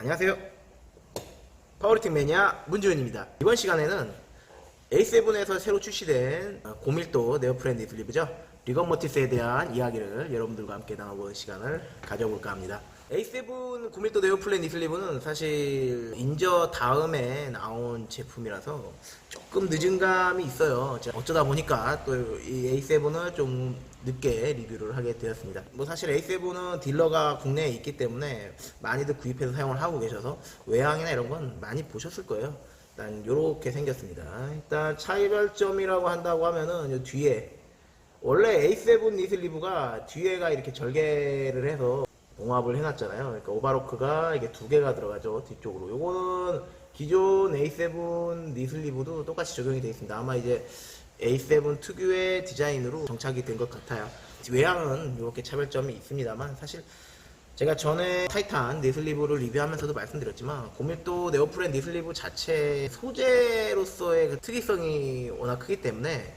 안녕하세요. 파워리팅 매니아 문지훈입니다. 이번 시간에는 A7에서 새로 출시된 어, 고밀도 네오프렌드 슬리브죠. 리건 모티스에 대한 이야기를 여러분들과 함께 나눠보는 시간을 가져볼까 합니다. A7 고밀도 네오플랜 니슬리브는 사실 인저 다음에 나온 제품이라서 조금 늦은 감이 있어요. 어쩌다 보니까 또 이 A7을 좀 늦게 리뷰를 하게 되었습니다. 뭐 사실 A7은 딜러가 국내에 있기 때문에 많이들 구입해서 사용을 하고 계셔서 외항이나 이런 건 많이 보셨을 거예요. 일단 이렇게 생겼습니다. 일단 차이별점이라고 한다고 하면은 요 뒤에 원래 A7 니슬리브가 뒤에가 이렇게 절개를 해서 봉합을 해놨잖아요. 그러니까 오바로크가 이게 두 개가 들어가죠 뒤쪽으로. 요거는 기존 A7 니슬리브도 똑같이 적용이 되어 있습니다. 아마 이제 A7 특유의 디자인으로 정착이 된 것 같아요. 외향은 이렇게 차별점이 있습니다만 사실 제가 전에 타이탄 니슬리브를 리뷰하면서도 말씀드렸지만 고밀도 네오프렌 니슬리브 자체 소재로서의 그 특이성이 워낙 크기 때문에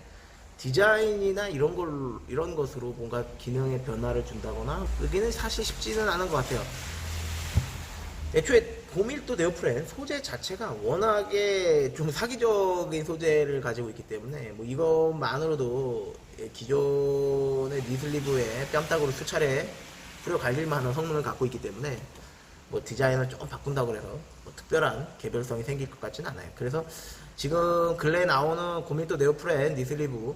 디자인이나 이런 걸 이런 것으로 뭔가 기능의 변화를 준다거나 그기는 사실 쉽지는 않은 것 같아요. 애초에 고밀도 네오프렌 소재 자체가 워낙에 좀 사기적인 소재를 가지고 있기 때문에 뭐 이것만으로도 기존의 니슬리브에 뺨따구로 수차례 뿌려 갈릴 만한 성능을 갖고 있기 때문에 뭐 디자인을 조금 바꾼다고 해서 뭐 특별한 개별성이 생길 것 같지는 않아요. 그래서 지금 근래에 나오는 고밀도 네오프렌 니슬리브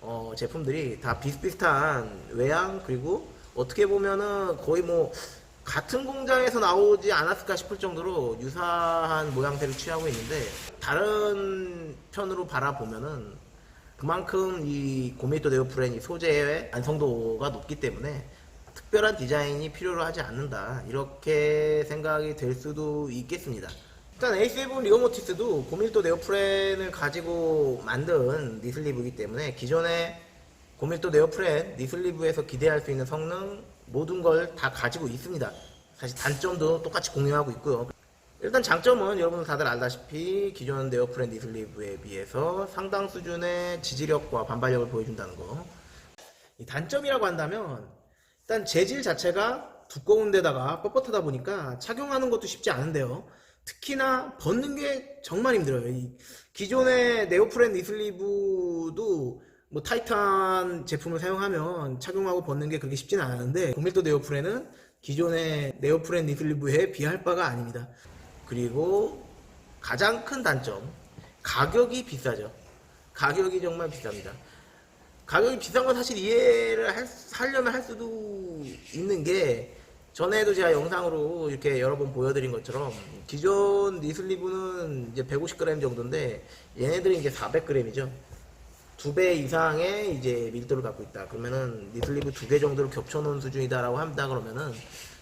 어, 제품들이 다 비슷비슷한 외양 그리고 어떻게 보면은 거의 뭐 같은 공장에서 나오지 않았을까 싶을 정도로 유사한 모양새를 취하고 있는데 다른 편으로 바라보면은 그만큼 이 고밀도 네오 프렌 이 소재의 완성도가 높기 때문에 특별한 디자인이 필요로 하지 않는다 이렇게 생각이 될 수도 있겠습니다. 일단 A7 리오모티스도 고밀도 네오프렌을 가지고 만든 니슬리브이기 때문에 기존의 고밀도 네오프렌 니슬리브에서 기대할 수 있는 성능 모든 걸 다 가지고 있습니다. 사실 단점도 똑같이 공유하고 있고요. 일단 장점은 여러분 다들 알다시피 기존 네오프렌 니슬리브에 비해서 상당 수준의 지지력과 반발력을 보여준다는 거. 이 단점이라고 한다면 일단 재질 자체가 두꺼운 데다가 뻣뻣하다 보니까 착용하는 것도 쉽지 않은데요. 특히나 벗는 게 정말 힘들어요. 이 기존의 네오프렌 니슬리브도 뭐 타이탄 제품을 사용하면 착용하고 벗는 게 그렇게 쉽지는 않은데 고밀도 네오프렌은 기존의 네오프렌 니슬리브에 비할 바가 아닙니다. 그리고 가장 큰 단점 가격이 비싸죠. 가격이 정말 비쌉니다. 가격이 비싼 건 사실 이해를 할, 하려면 할 수도 있는 게 전에도 제가 영상으로 이렇게 여러 번 보여드린 것처럼 기존 니슬리브는 이제 150g 정도인데 얘네들이 이제 400g이죠. 두 배 이상의 이제 밀도를 갖고 있다. 그러면은 니슬리브 두 개 정도를 겹쳐놓은 수준이다라고 한다 그러면은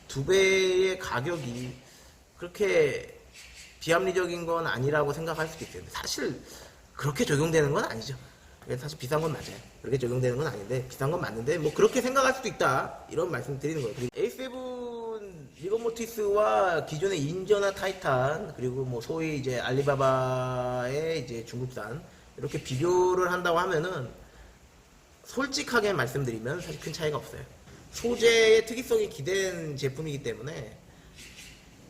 두 배의 가격이 그렇게 비합리적인 건 아니라고 생각할 수도 있어요. 사실 그렇게 적용되는 건 아니죠. 사실 비싼 건 맞아요. 그렇게 적용되는 건 아닌데 비싼 건 맞는데 뭐 그렇게 생각할 수도 있다 이런 말씀 드리는 거예요. 그리고 A7 리건모티스와 기존의 인저나 타이탄 그리고 뭐 소위 이제 알리바바의 이제 중국산 이렇게 비교를 한다고 하면은 솔직하게 말씀드리면 사실 큰 차이가 없어요. 소재의 특이성이 기댄 제품이기 때문에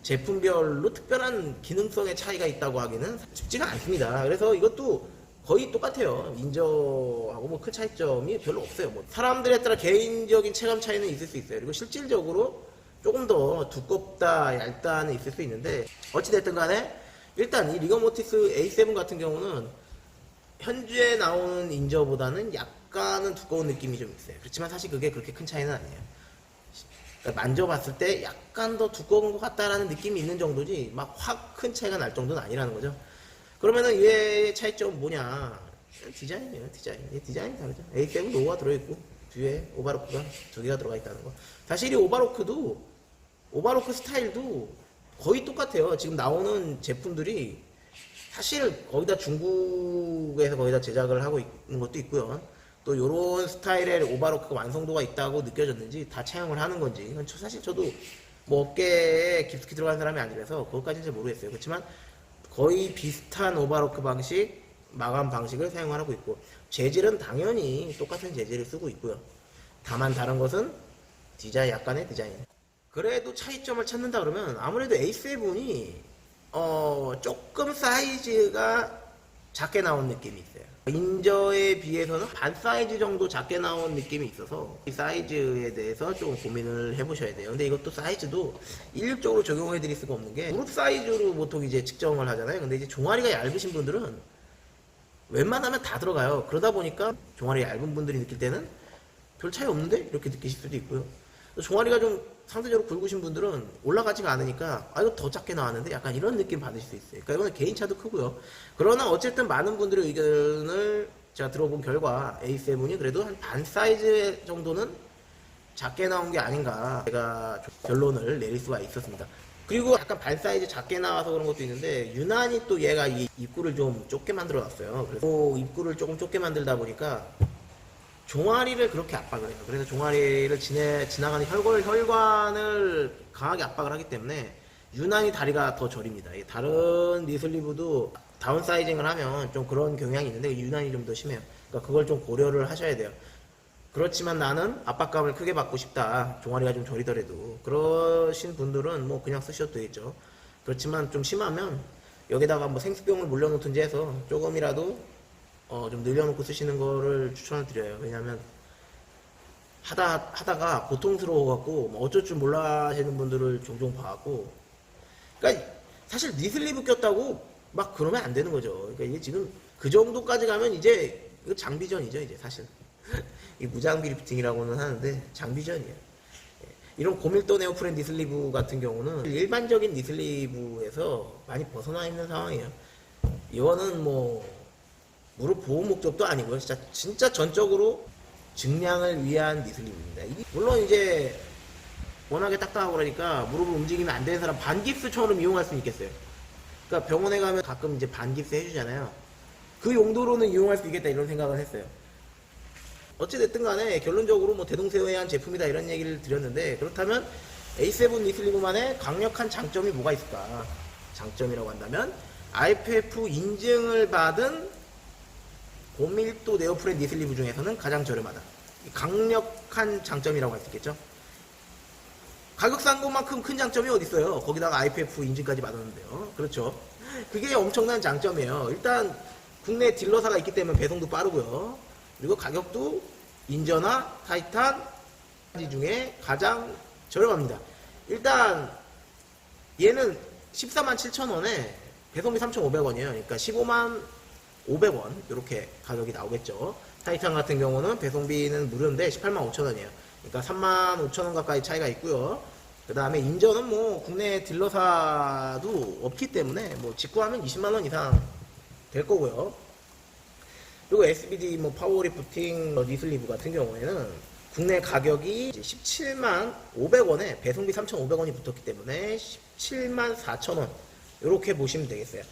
제품별로 특별한 기능성의 차이가 있다고 하기는 쉽지가 않습니다. 그래서 이것도 거의 똑같아요. 인저하고 뭐 큰 차이점이 별로 없어요. 뭐 사람들에 따라 개인적인 체감 차이는 있을 수 있어요. 그리고 실질적으로 조금 더 두껍다, 얇다는 있을 수 있는데 어찌됐든 간에 일단 이 리거모티스 A7 같은 경우는 현재 나오는 인저보다는 약간은 두꺼운 느낌이 좀 있어요. 그렇지만 사실 그게 그렇게 큰 차이는 아니에요. 그러니까 만져봤을 때 약간 더 두꺼운 것 같다라는 느낌이 있는 정도지 막 확 큰 차이가 날 정도는 아니라는 거죠. 그러면은 얘의 차이점은 뭐냐? 디자인이에요, 디자인. 얘 디자인이 다르죠. A7 로우가 들어있고 뒤에 오바로크가 두 개가 들어가 있다는 거. 사실 이 오바로크도 오바로크 스타일도 거의 똑같아요. 지금 나오는 제품들이 사실 거기다 중국에서 거기다 제작을 하고 있는 것도 있고요. 또 요런 스타일의 오바로크가 완성도가 있다고 느껴졌는지 다 차용을 하는 건지 이건 저- 사실 저도 뭐 업계에 깊숙이 들어간 사람이 아니라서 그것까지는 잘 모르겠어요. 그렇지만 거의 비슷한 오바로크 방식 마감 방식을 사용하고 있고 재질은 당연히 똑같은 재질을 쓰고 있고요. 다만 다른 것은 디자인 약간의 디자인. 그래도 차이점을 찾는다 그러면 아무래도 A7이 어 조금 사이즈가 작게 나온 느낌이 있어요. 인저에 비해서는 반 사이즈 정도 작게 나온 느낌이 있어서 이 사이즈에 대해서 좀 고민을 해보셔야 돼요. 근데 이것도 사이즈도 일률적으로 적용해 드릴 수가 없는 게 무릎 사이즈로 보통 이제 측정을 하잖아요. 근데 이제 종아리가 얇으신 분들은 웬만하면 다 들어가요. 그러다 보니까 종아리 얇은 분들이 느낄 때는 별 차이 없는데 이렇게 느끼실 수도 있고요. 종아리가 좀 상대적으로 굵으신 분들은 올라가지가 않으니까 아 이거 더 작게 나왔는데 약간 이런 느낌 받으실 수 있어요. 그러니까 이거는 개인차도 크고요. 그러나 어쨌든 많은 분들의 의견을 제가 들어본 결과 A7이 그래도 한 반 사이즈 정도는 작게 나온 게 아닌가 제가 좀 결론을 내릴 수가 있었습니다. 그리고 약간 반 사이즈 작게 나와서 그런 것도 있는데 유난히 또 얘가 이 입구를 좀 좁게 만들어 놨어요. 그래서 그 입구를 조금 좁게 만들다 보니까 종아리를 그렇게 압박을 해요. 그래서 종아리를 지내, 지나가는 혈관, 혈관을 강하게 압박을 하기 때문에 유난히 다리가 더 저립니다. 다른 니슬리브도 다운 사이징을 하면 좀 그런 경향이 있는데 유난히 좀 더 심해요. 그러니까 그걸 좀 고려를 하셔야 돼요. 그렇지만 나는 압박감을 크게 받고 싶다. 종아리가 좀 저리더라도. 그러신 분들은 뭐 그냥 쓰셔도 되겠죠. 그렇지만 좀 심하면 여기다가 뭐 생수병을 물려놓든지 해서 조금이라도 어, 좀 늘려놓고 쓰시는 거를 추천을 드려요. 왜냐면 하다, 하다가 고통스러워 갖고 뭐 어쩔 줄 몰라 하시는 분들을 종종 봐갖고 그러니까 사실 니슬리브 꼈다고 막 그러면 안 되는 거죠. 그러니까 이게 지금 그 정도까지 가면 이제 장비전이죠, 이제 사실. 이 무장비 리프팅이라고는 하는데 장비전이에요. 예. 이런 고밀도 네오프렌 니슬리브 같은 경우는 일반적인 니슬리브에서 많이 벗어나 있는 상황이에요. 이거는 뭐 무릎 보호 목적도 아니고요. 진짜 진짜 전적으로 증량을 위한 니슬립입니다. 물론 이제 워낙에 딱딱하고 그러니까 무릎을 움직이면 안 되는 사람 반깁스처럼 이용할 수 있겠어요. 그러니까 병원에 가면 가끔 이제 반깁스 해주잖아요. 그 용도로는 이용할 수 있겠다 이런 생각을 했어요. 어찌됐든 간에 결론적으로 뭐 대동소이한 제품이다 이런 얘기를 드렸는데 그렇다면 A7 니슬리브만의 강력한 장점이 뭐가 있을까? 장점이라고 한다면 IPF 인증을 받은 고밀도 네오프렌 니슬리브 중에서는 가장 저렴하다. 이 강력한 장점이라고 할 수 있겠죠. 가격 싼 것만큼 큰 장점이 어디 있어요? 거기다가 IPF 인증까지 받았는데요. 그렇죠. 그게 엄청난 장점이에요. 일단 국내 딜러사가 있기 때문에 배송도 빠르고요. 그리고 가격도 인저나 타이탄 중에 가장 저렴합니다. 일단 얘는 14만 7천 원에 배송비 3,500원이에요. 그러니까 15만 500원 이렇게 가격이 나오겠죠. 타이탄 같은 경우는 배송비는 무료인데 18만 5천 원이에요. 그러니까 3만 5천 원 가까이 차이가 있고요. 그 다음에 인저는 뭐 국내 딜러사도 없기 때문에 뭐 직구하면 20만 원 이상 될 거고요. 그리고 SBD 뭐 파워 리프팅 리슬리브 같은 경우에는 국내 가격이 17만 500원에 배송비 3,500원이 붙었기 때문에 17만 4천원 이렇게 보시면 되겠어요.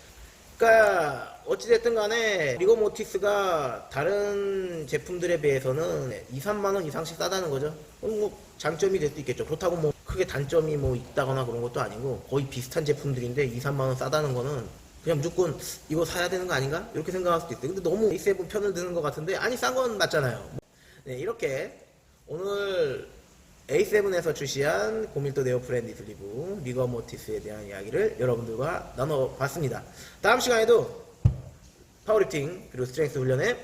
그러니까 어찌됐든 간에 리거 모티스가 다른 제품들에 비해서는 2, 3만 원 이상씩 싸다는 거죠. 그럼 뭐 장점이 될 수도 있겠죠. 그렇다고 뭐 크게 단점이 뭐 있다거나 그런 것도 아니고 거의 비슷한 제품들인데 2, 3만 원 싸다는 거는 그냥 무조건 이거 사야 되는 거 아닌가? 이렇게 생각할 수도 있어요. 근데 너무 A7 편을 드는 것 같은데 아니 싼 건 맞잖아요. 네, 이렇게 오늘 A7에서 출시한 고밀도 네오 프렌 리슬리브 리거 모티스에 대한 이야기를 여러분들과 나눠봤습니다. 다음 시간에도 파워리프팅 그리고 스트렝스 훈련에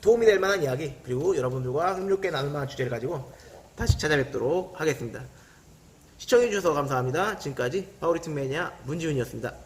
도움이 될 만한 이야기 그리고 여러분들과 흥미롭게 나눌 만한 주제를 가지고 다시 찾아뵙도록 하겠습니다. 시청해주셔서 감사합니다. 지금까지 파워리팅 매니아 문지훈이었습니다.